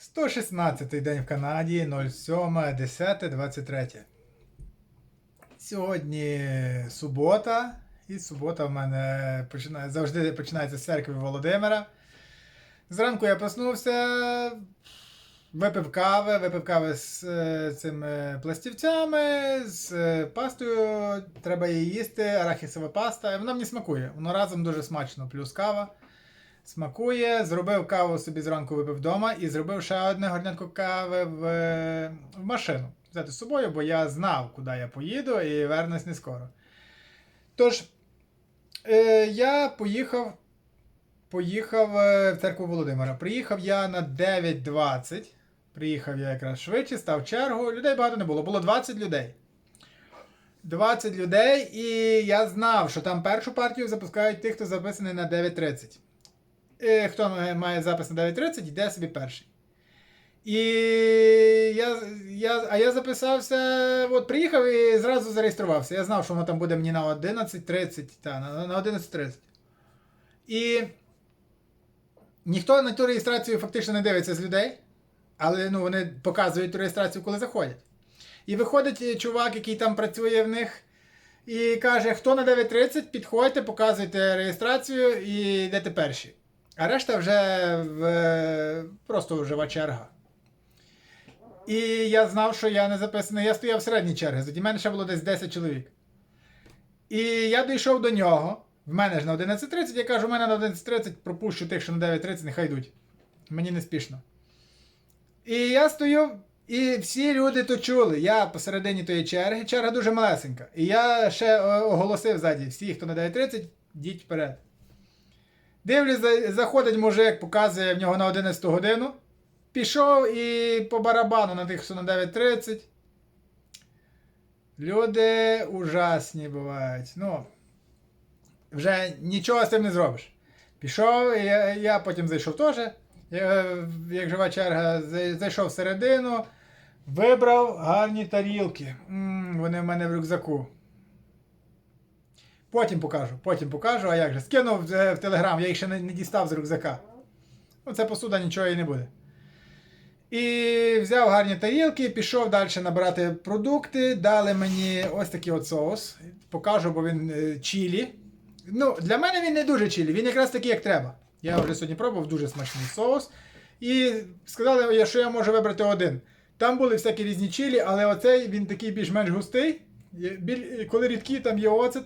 116 день в Канаді, 07, 10, 23. Сьогодні субота, і субота в мене починає, завжди починається з церкви Володимира. Зранку я проснувся, випив кави, випив кави з е, цими пластівцями, з е, пастою. Треба її їсти, арахісова паста. Вона мені смакує. Воно разом дуже смачно, плюс кава. Смакує, зробив каву собі зранку випив вдома і зробив ще одне горнятку кави в, в машину. Взяти з собою, бо я знав, куди я поїду і вернусь не скоро. Тож, е, я поїхав, поїхав е, в церкву Володимира. Приїхав я на 9.20. Приїхав я якраз швидше, став чергу. Людей багато не було, було 20 людей. 20 людей, і я знав, що там першу партію запускають тих, хто записаний на 9.30. Е, Хто має запис на 9.30, йде собі перший. І я, я, а я записався, от приїхав і зразу зареєструвався. Я знав, що воно там буде мені на 11.30. Та, на, на 11.30. І ніхто на ту реєстрацію фактично не дивиться з людей, але ну, вони показують ту реєстрацію, коли заходять. І виходить е, чувак, який там працює в них, і каже: хто на 9.30, підходьте, показуйте реєстрацію і йдете перші. А решта вже в, просто жива черга. І я знав, що я не записаний. Я стояв в середній черзі, тоді мене ще було десь 10 чоловік. І я дійшов до нього. В мене ж на 11.30, я кажу, у мене на 11.30 пропущу тих, що на 9.30, нехай йдуть. Мені не спішно. І я стою, і всі люди то чули. Я посередині тої черги, черга дуже малесенька. І я ще е, оголосив ззаді, всі, хто на 9.30, йдіть вперед. Дивлюсь, заходить мужик, показує в нього на 11 годину. Пішов і по барабану на тих, що на 9.30. Люди ужасні бувають. Ну, вже нічого з цим не зробиш. Пішов, і я, я потім зайшов теж. Як жива черга, зайшов всередину, вибрав гарні тарілки. м вони в мене в рюкзаку. Потім покажу, потім покажу, а як же? Скинув е, в телеграм, я їх ще не, не дістав з рюкзака. Ну, це посуда нічого і не буде. І взяв гарні тарілки, пішов далі набирати продукти. Дали мені ось такий от соус. Покажу, бо він е, чілі. Ну, для мене він не дуже чілі, він якраз такий, як треба. Я вже сьогодні пробував дуже смачний соус. І сказали, що я можу вибрати один. Там були всякі різні чілі, але оцей він такий більш-менш густий. Коли рідкі, там є оцет,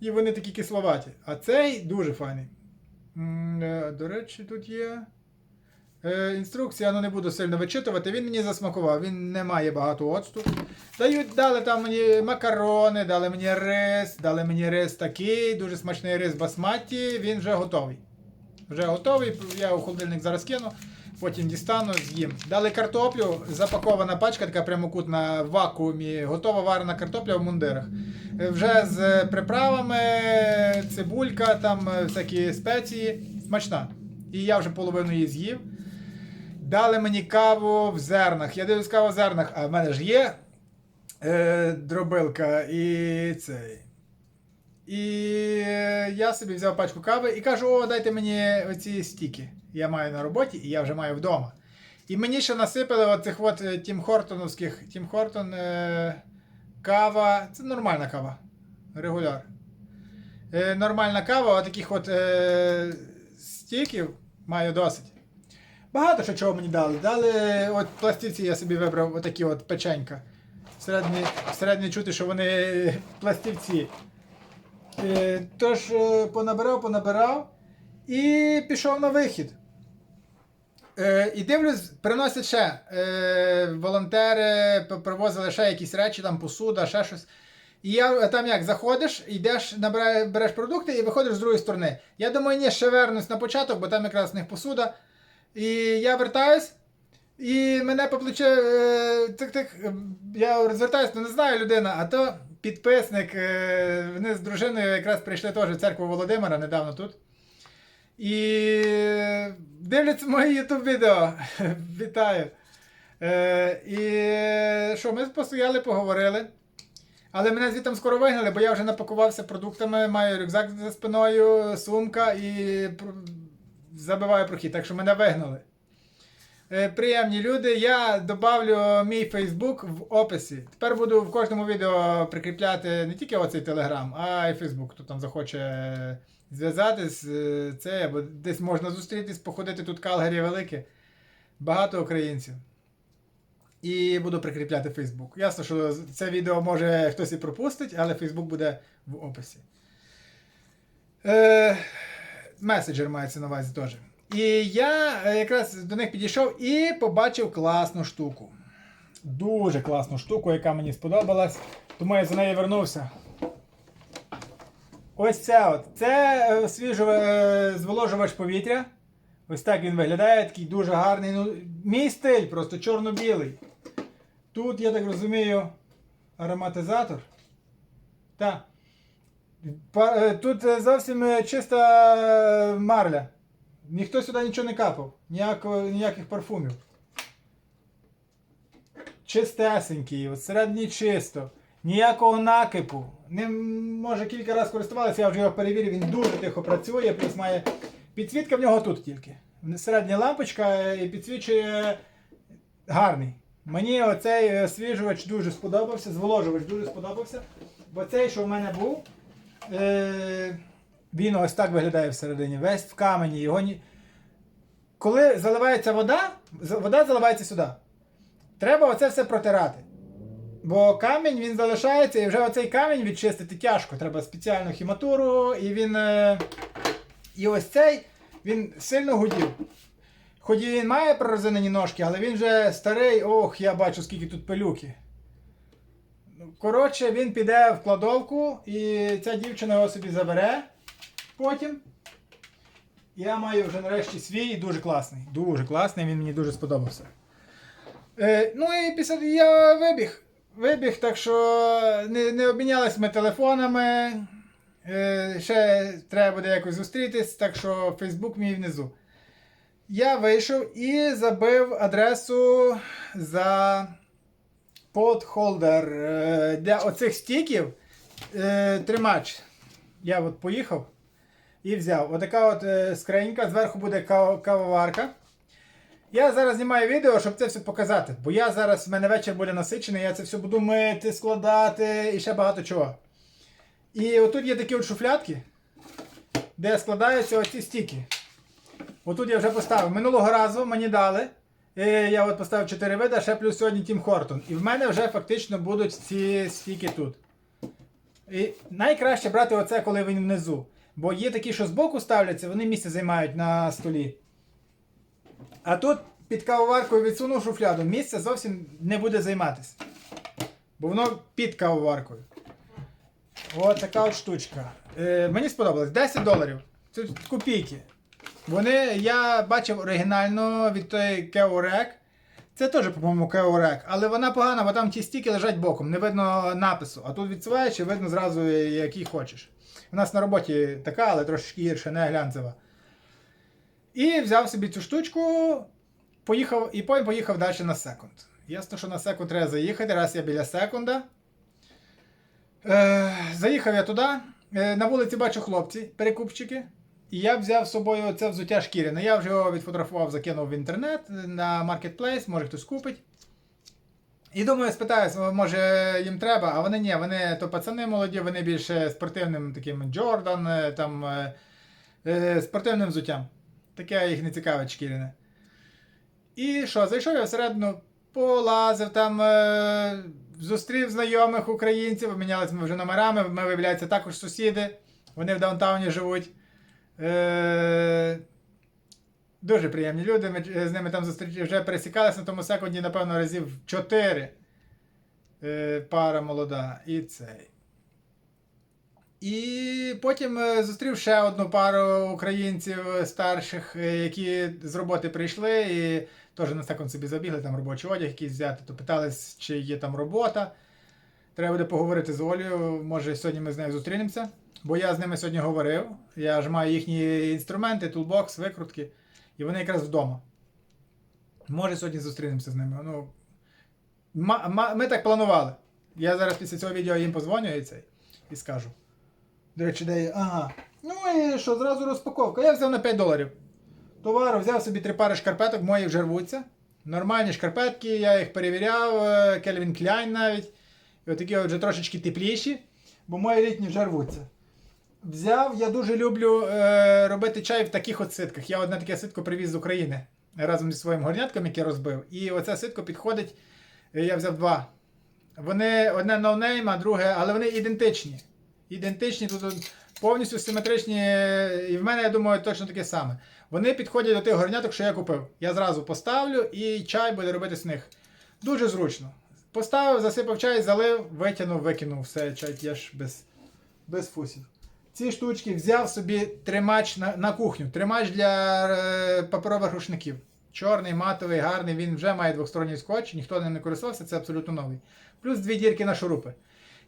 і вони такі кисловаті. А цей дуже файний. Е, До речі, тут є. Е, інструкція, ну не буду сильно вичитувати, він мені засмакував, він не має багато оцту. Дають, дали там мені макарони, дали мені рис, дали мені рис такий, дуже смачний рис басматі, він вже готовий. Вже готовий, я у холодильник зараз кину, потім дістану, з'їм. Дали картоплю, запакована пачка, така прямокутна в вакуумі, готова варена картопля в мундирах. Е, Вже з приправами, цибулька, там е, всякі спеції. Смачна. І я вже половину її з'їв. Дали мені каву в зернах. Я дивлюсь каву в зернах, а в мене ж є е, дробилка і цей. І е, я собі взяв пачку кави і кажу: о, дайте мені оці стіки. Я маю на роботі і я вже маю вдома. І мені ще насипали оцих от е, Тім Хортоновських. Тім Хортон е, кава. Це нормальна кава. Регуляр. Е, нормальна кава, отаких от е, стіків маю досить. Багато що чого мені дали. Дали от пластівці я собі вибрав отакі от печенька. Всередині, всередині чути, що вони пластівці. Е, тож е, понабирав, понабирав і пішов на вихід. Е, і дивлюсь, приносять ще е, волонтери привозили ще якісь речі, там посуда, ще щось. І я е, там як заходиш, йдеш, набираєш, береш продукти і виходиш з другої сторони. Я думаю, ні, ще вернусь на початок, бо там якраз в них посуда. І я вертаюсь, і мене по плече е, е, я розвертаюсь, ну не знаю людина, а то підписник. е, Вони з дружиною якраз прийшли теж в церкву Володимира недавно тут. І дивляться мої YouTube відео. Вітаю. Е, і що, ми постояли, поговорили. Але мене звідти скоро вигнали, бо я вже напакувався продуктами, маю рюкзак за спиною, сумка і забиваю прохід, так що мене вигнали. е, приємні люди. Я добавлю мій Фейсбук в описі. Тепер буду в кожному відео прикріпляти не тільки оцей Телеграм, а й Фейсбук. Хто там захоче зв'язатись, е, це або десь можна зустрітись, походити тут Калгарі велике. Багато українців. І буду прикріпляти Фейсбук. Ясно, що це відео може хтось і пропустить, але Фейсбук буде в описі. Е, меседжер мається на увазі теж. І я е, якраз до них підійшов і побачив класну штуку. Дуже класну штуку, яка мені сподобалась. Тому я за нею вернувся. Ось це от. Це е, свіжо е, зволожувач повітря. Ось так він виглядає, такий дуже гарний. Ну, мій стиль, просто чорно-білий. Тут, я так розумію, ароматизатор. Так. Е, Тут зовсім чиста марля. Ніхто сюди нічого не капав. Ніякого, ніяких парфумів. Чистесенький, от всередині чисто. Ніякого накипу. Ним може кілька разів користувалися, я вже його перевірив, він дуже тихо працює, плюс має. Підсвітка в нього тут тільки. Середня лампочка е, і підсвічує гарний. Мені оцей е, освіжувач дуже сподобався, зволожувач дуже сподобався. Бо цей, що в мене був, е, він ось так виглядає всередині, весь в камені. Його ні... Коли заливається вода, вода заливається сюди. Треба оце все протирати. Бо камінь він залишається, і вже оцей камінь відчистити тяжко. Треба спеціальну хіматуру, і він. Е... І ось цей він сильно гудів. Хоч і він має пророзинені ножки, але він вже старий, ох, я бачу, скільки тут пилюки. Ну, Коротше, він піде в кладовку, і ця дівчина його собі забере потім. Я маю вже нарешті свій дуже класний. Дуже класний, він мені дуже сподобався. Е, ну і після я вибіг. Вибіг, так що не, не обмінялись ми телефонами. Е, ще треба буде якось зустрітись, так що Фейсбук мій внизу. Я вийшов і забив адресу за подхолдер е, для оцих стіків. Е, тримач. Я от поїхав і взяв. Отака от скринька, зверху буде кав- кавоварка. Я зараз знімаю відео, щоб це все показати. Бо я зараз, в мене вечір буде насичений, я це все буду мити, складати і ще багато чого. І отут є такі от шуфлятки, де складаються оці стіки. Отут я вже поставив. Минулого разу мені дали. е, Я от поставив 4 види, ще плюс сьогодні Тім Хортон. І в мене вже фактично будуть ці стіки тут. І найкраще брати оце, коли він внизу. Бо є такі, що збоку ставляться, вони місце займають на столі. А тут під кавоваркою відсунув шуфляду, місце зовсім не буде займатися. Бо воно під кавоваркою. От така от штучка. Е, мені сподобалось 10 доларів. Це копійки. Вони, я бачив оригінально від той Кеорек. Це теж, по-моєму, Кеорек, але вона погана, бо там ті стіки лежать боком, не видно напису. А тут відсуваєш і видно зразу, який хочеш. У нас на роботі така, але трошки гірше, не глянцева. І взяв собі цю штучку, поїхав, і потім поїхав далі на секунд. Ясно, що на секунд треба заїхати, раз я біля секунда. Е, заїхав я туди. Е, на вулиці бачу хлопці, перекупчики. І я взяв з собою це взуття шкіряне. Я вже його відфотографував, закинув в інтернет на Marketplace, може хтось купить. І думаю, спитаюся, може їм треба, а вони ні, вони то пацани молоді, вони більше спортивним таким Джордан, е, там е, е, спортивним взуттям. Таке їх не цікавить шкіряне. І що, зайшов я всередину, полазив там, е, зустрів знайомих українців, обмінялися ми вже номерами, ми, виявляється, також сусіди. Вони в даунтауні живуть. Е, дуже приємні люди. Ми е, з ними там зустріч... вже пересікалися на тому секунді, напевно, разів 4. Е, пара молода. І цей. І потім е, зустрів ще одну пару українців старших, е, які з роботи прийшли і теж на секунд собі забігли, там робочий одяг якийсь взяти, то питались, чи є там робота. Треба буде поговорити з Олею. Може, сьогодні ми з нею зустрінемося. Бо я з ними сьогодні говорив. Я ж маю їхні інструменти, тулбокс, викрутки, і вони якраз вдома. Може, сьогодні зустрінемося з ними. Ну, ми так планували. Я зараз після цього відео їм позвоню і цей, і скажу. До речі, де є. Ага. Ну і що, зразу розпаковка. Я взяв на 5 доларів. Товару взяв собі три пари шкарпеток, мої вже рвуться. Нормальні шкарпетки, я їх перевіряв, е, Кельвін Кляйн навіть. І отакі от вже трошечки тепліші, бо мої літні вже рвуться. Взяв, я дуже люблю е, робити чай в таких от ситках. Я одне таке ситко привіз з України разом зі своїм горнятком, яке розбив. І оце ситко підходить. е, Я взяв два. Вони одне ноунейм, а друге, але вони ідентичні. Ідентичні, тут повністю симетричні. І в мене, я думаю, точно таке саме. Вони підходять до тих горняток, що я купив. Я зразу поставлю і чай буде робити з них. Дуже зручно. Поставив, засипав чай, залив, витягнув, викинув все, чай теж без, без фусів. Ці штучки взяв собі тримач на, на кухню. Тримач для е, паперових рушників. Чорний, матовий, гарний, він вже має двосторонній скотч, ніхто ним не користувався, це абсолютно новий. Плюс дві дірки на шурупи.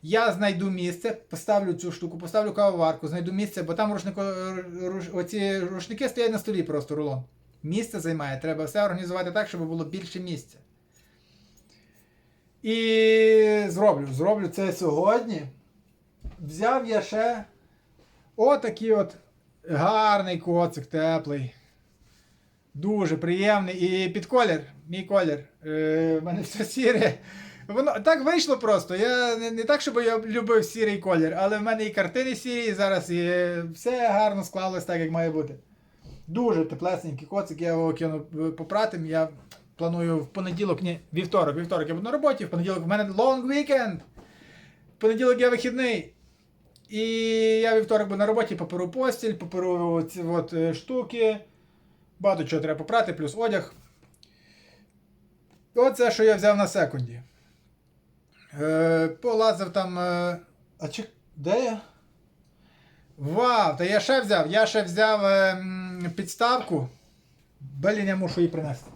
Я знайду місце, поставлю цю штуку, поставлю кавоварку, знайду місце, бо там рушнико, руш, оці рушники стоять на столі просто рулон. Місце займає, треба все організувати так, щоб було більше місця. І зроблю, зроблю це сьогодні. Взяв я ще отакий от гарний коцик, теплий. Дуже приємний. І під колір, мій колір. Е, мене все сіре. Воно так вийшло просто. Я не, не так, щоб я любив сірий колір, але в мене і картини сірі, і зараз і все гарно склалось так, як має бути. Дуже теплесенький коцик, я його кину е, попрати. Я планую в понеділок, ні, вівторок. Вівторок я буду на роботі, в понеділок в мене long weekend. В понеділок я вихідний. І я вівторок буду на роботі, поперу постіль, поперу ці от е, штуки. Багато чого треба попрати, плюс одяг. Оце, що я взяв на секунді. Е, полазив там. Е, а чи. Де я? Вау! Та я ще взяв. Я ще взяв е, підставку. Блін, я мушу її принести.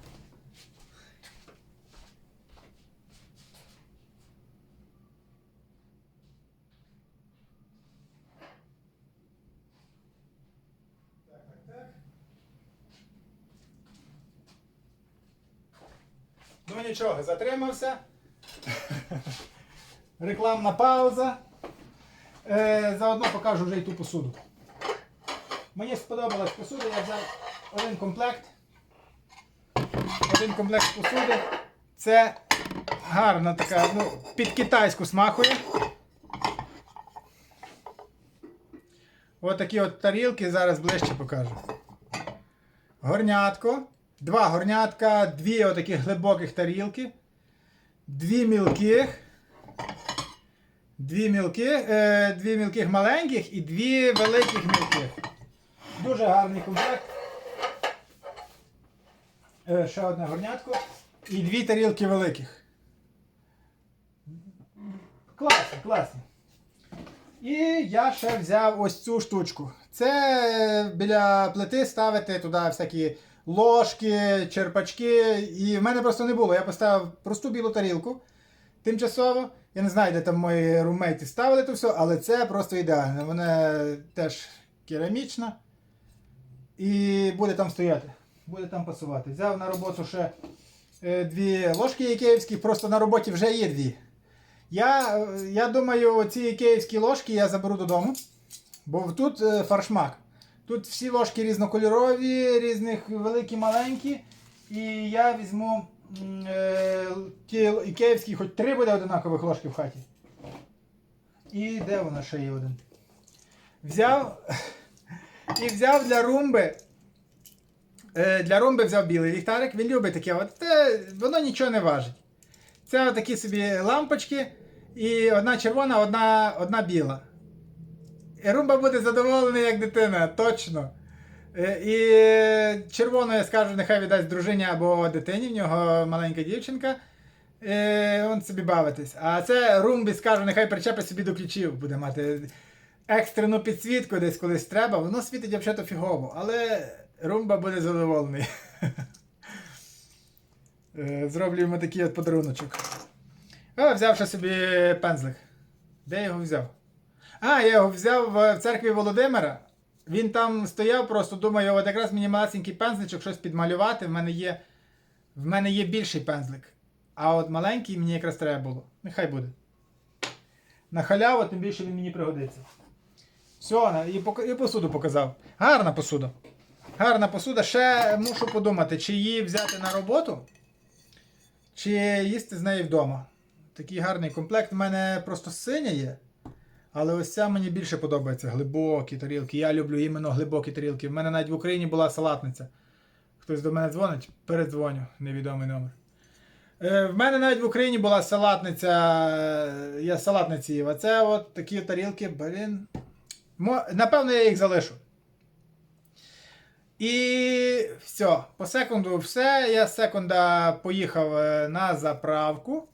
Ну нічого, затримався. Рекламна пауза. Е, заодно покажу вже й ту посуду. Мені сподобалась посуда, я взяв один комплект. Один комплект посуди. Це гарна така, ну, під китайську смахує. Ось такі от тарілки, зараз ближче покажу. Горнятко. Два горнятка, дві отаких глибоких тарілки. Дві мілких. Дві мілких, е, дві мілких маленьких і дві великих мілких. Дуже гарний комплект. Е, ще одне горнятко. І дві тарілки великих. Класно, класно. І я ще взяв ось цю штучку. Це біля плити ставити туди всякі ложки, черпачки. І в мене просто не було. Я поставив просту білу тарілку тимчасово. Я не знаю, де там мої румейти ставили то все, але це просто ідеально. Вона теж керамічна. І буде там стояти. Буде там пасувати. Взяв на роботу ще е, дві ложки ікеївські, просто на роботі вже є дві. Я, е, я думаю, ці ікеївські ложки я заберу додому. Бо тут е, фаршмак. Тут всі ложки різнокольорові, різних великі, маленькі. І я візьму е, ті ікеївські, хоч три буде одинакових ложки в хаті. І де вона ще є один? Взяв. І взяв для румби. Е, Для румби взяв білий ліхтарик. Він любить таке. От, це, воно нічого не важить. Це такі собі лампочки. І одна червона, одна, одна біла. Румба буде задоволений як дитина, точно. Е, І червону я скажу, нехай віддасть дружині або дитині, в нього маленька дівчинка. Е, Он собі бавитись. А це Румбі скажу, нехай причепить собі до ключів, буде мати екстрену підсвітку десь колись треба. Воно світить взагалі фігово, але Румба буде задоволений. Е, Зроблю йому такий от подаруночок. А, взяв ще собі пензлик. Де я його взяв? А, я його взяв в церкві Володимира. Він там стояв, просто думаю, от якраз мені малесенький пензличок щось підмалювати. В мене є, в мене є більший пензлик. А от маленький мені якраз треба було. Нехай буде. На халяву, тим більше він мені пригодиться. Все, і, і посуду показав. Гарна посуда. Гарна посуда. Ще мушу подумати, чи її взяти на роботу. чи їсти з неї вдома. Такий гарний комплект. У мене просто синя є. Але ось ця мені більше подобається. Глибокі тарілки. Я люблю іменно глибокі тарілки. В мене навіть в Україні була салатниця. Хтось до мене дзвонить, передзвоню, невідомий номер. Е, в мене навіть в Україні була салатниця. е, Я салатниці їв. А це от такі тарілки, блін. Напевно, я їх залишу. І все, по секунду все. Я з секунда поїхав е, на заправку.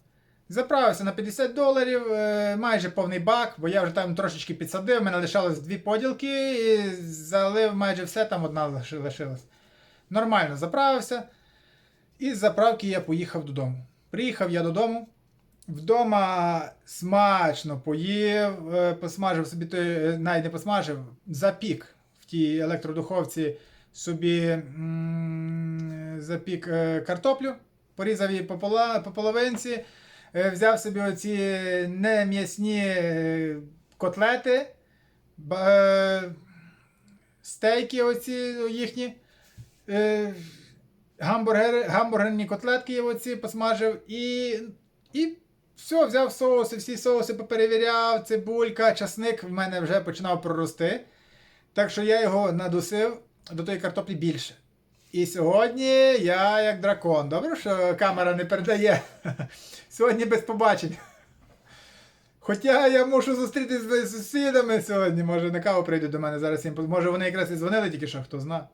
Заправився на 50 доларів, е, майже повний бак, бо я вже там трошечки підсадив, в мене лишалось дві поділки і залив майже все, там одна лишилась. Нормально заправився. І з заправки я поїхав додому. Приїхав я додому. Вдома смачно поїв, е, посмажив собі той, е, навіть не посмажив, запік в тій електродуховці собі запік картоплю, порізав її по половинці, взяв собі оці нем'ясні е, котлети, е, стейки оці їхні. е, Гамбургери, гамбургерні котлетки оці посмажив і, і все, взяв соуси, всі соуси поперевіряв, цибулька, часник в мене вже починав прорости. Так що я його надусив до тої картоплі більше. І сьогодні я як дракон. Добре, що камера не передає. Сьогодні без побачень. Хоча я мушу зустрітися з сусідами сьогодні. Може на каву прийдуть до мене зараз їм. Може вони якраз і дзвонили тільки що, хто зна.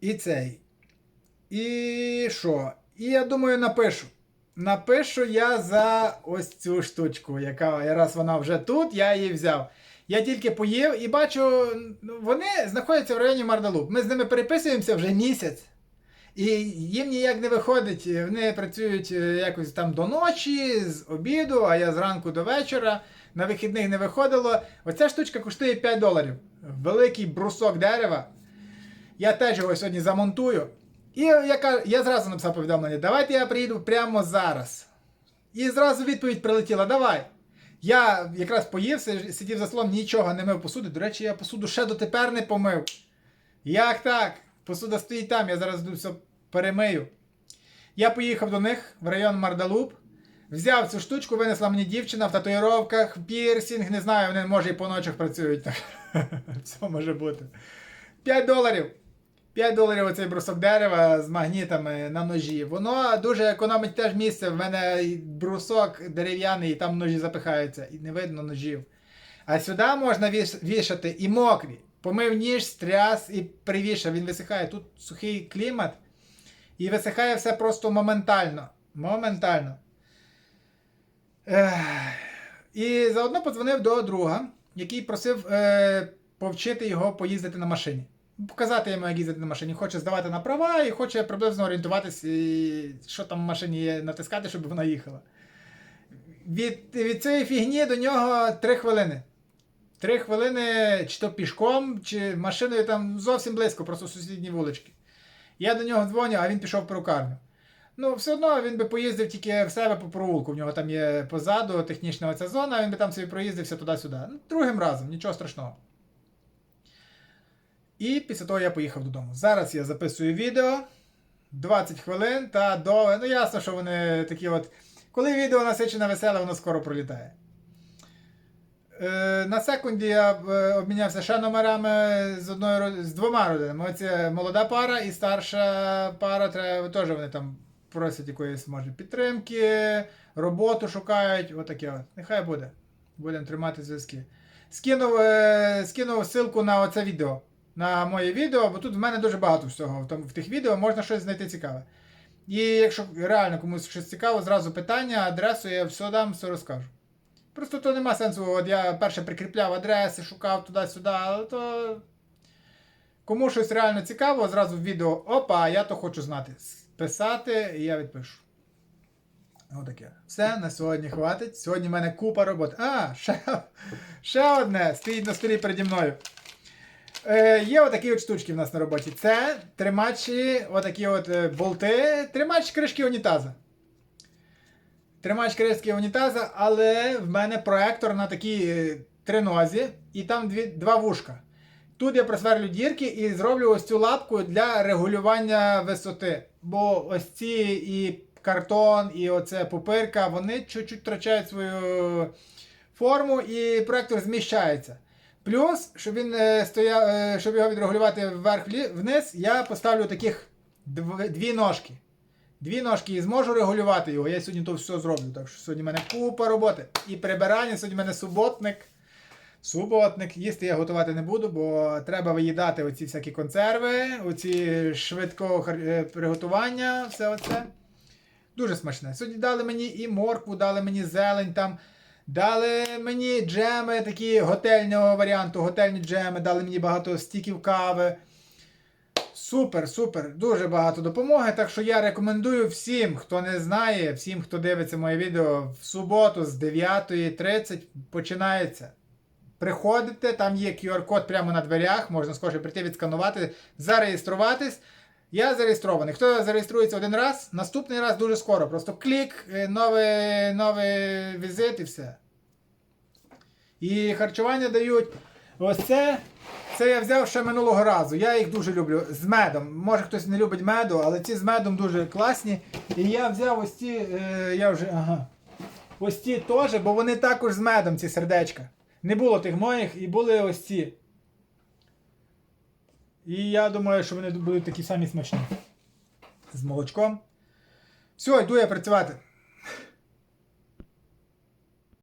І цей. І що? І я думаю, напишу. Напишу я за ось цю штучку, яка раз вона вже тут, я її взяв. Я тільки поїв і бачу, ну, вони знаходяться в районі Мардалуп. Ми з ними переписуємося вже місяць. І їм ніяк не виходить. Вони працюють е, якось там до ночі, з обіду, а я зранку до вечора. На вихідних не виходило. Оця штучка коштує 5 доларів. Великий брусок дерева. Я теж його сьогодні замонтую. І я, я зразу написав повідомлення: давайте я приїду прямо зараз. І зразу відповідь прилетіла: давай. Я якраз поїв, сидів за столом, нічого не мив посуди. До речі, я посуду ще дотепер не помив. Як так? Посуда стоїть там, я зараз все перемию. Я поїхав до них в район Мардалуп. Взяв цю штучку, винесла мені дівчина в татуїровках, в пірсінг, не знаю, вони може і по ночах працюють. Так. Все може бути. 5 доларів. 5 доларів оцей брусок дерева з магнітами на ножі. Воно дуже економить теж місце. В мене брусок дерев'яний, і там ножі запихаються, і не видно ножів. А сюди можна вішати і мокрі. Помив ніж, стряс і привішав. Він висихає. Тут сухий клімат. І висихає все просто моментально. Моментально. Ех. І заодно подзвонив до друга, який просив е, повчити його поїздити на машині. Показати йому, як їздити на машині. Хоче здавати на права і хоче приблизно орієнтуватися, що там в машині є натискати, щоб вона їхала. Від, від цієї фігні до нього 3 хвилини. Три хвилини, чи то пішком, чи машиною там зовсім близько, просто сусідні вулички. Я до нього дзвоню, а він пішов в перукарню. Ну, все одно він би поїздив тільки в себе по провулку. В нього там є позаду технічна оця зона, він би там собі проїздився туди-сюди. Ну, другим разом, нічого страшного. І після того я поїхав додому. Зараз я записую відео 20 хвилин та до. Ну, ясно, що вони такі от. Коли відео насичене веселе, воно скоро пролітає. Е, на секунді я е, обмінявся ще номерами з одною з двома родинами. Оце молода пара і старша пара, треба, теж вони там просять якоїсь може підтримки, роботу шукають. Отаке от. Нехай буде. Будемо тримати зв'язки. Скинув, е, скинув ссылку на оце відео. На моє відео, бо тут в мене дуже багато всього. В, в тих відео можна щось знайти цікаве. І якщо реально комусь щось цікаво, зразу питання, адресу, я все дам, все розкажу. Просто то нема сенсу, от я перше прикріпляв адреси, шукав туди-сюди, але то. Кому щось реально цікаво, зразу в відео опа, я то хочу знати. Писати, і я відпишу. Отаке. Все, на сьогодні хватить. Сьогодні в мене купа роботи. А, ще, ще одне стоїть на столі переді мною. Е, є отакі от штучки в нас на роботі. Це тримачі, отакі от е, болти, тримач кришки унітаза. Тримач кришки унітаза, але в мене проектор на такій е, тринозі, і там дві, два вушка. Тут я просверлю дірки і зроблю ось цю лапку для регулювання висоти. бо ось ці і картон, і оце пупирка, вони чуть-чуть втрачають свою форму і проектор зміщається. Плюс, щоб він е, стояв, е, щоб його відрегулювати вверх вниз, я поставлю таких дв- дві ножки. Дві ножки і зможу регулювати його. Я сьогодні то все зроблю. Так що сьогодні в мене купа роботи. І прибирання, сьогодні в мене суботник. Суботник. Їсти я готувати не буду, бо треба виїдати оці всякі консерви, оці швидкого е, приготування, все оце. Дуже смачне. Сьогодні дали мені і моркву, дали мені зелень там. Дали мені джеми, такі готельного варіанту, готельні джеми, дали мені багато стіків кави. Супер, супер, дуже багато допомоги. Так що я рекомендую всім, хто не знає, всім, хто дивиться моє відео в суботу з 9.30 починається. Приходите, там є QR-код прямо на дверях, можна скоріше прийти відсканувати, зареєструватись. Я зареєстрований. Хто зареєструється один раз, наступний раз дуже скоро. Просто клік, е, новий, новий візит і все. І харчування дають. Ось це. Це я взяв ще минулого разу. Я їх дуже люблю з медом. Може хтось не любить меду, але ці з медом дуже класні. І я взяв ось ці, е, я вже. Ага. Ось ці теж, бо вони також з медом, ці сердечка. Не було тих моїх, і були ось ці. І я думаю, що вони будуть такі самі смачні. З молочком. Все, йду я працювати.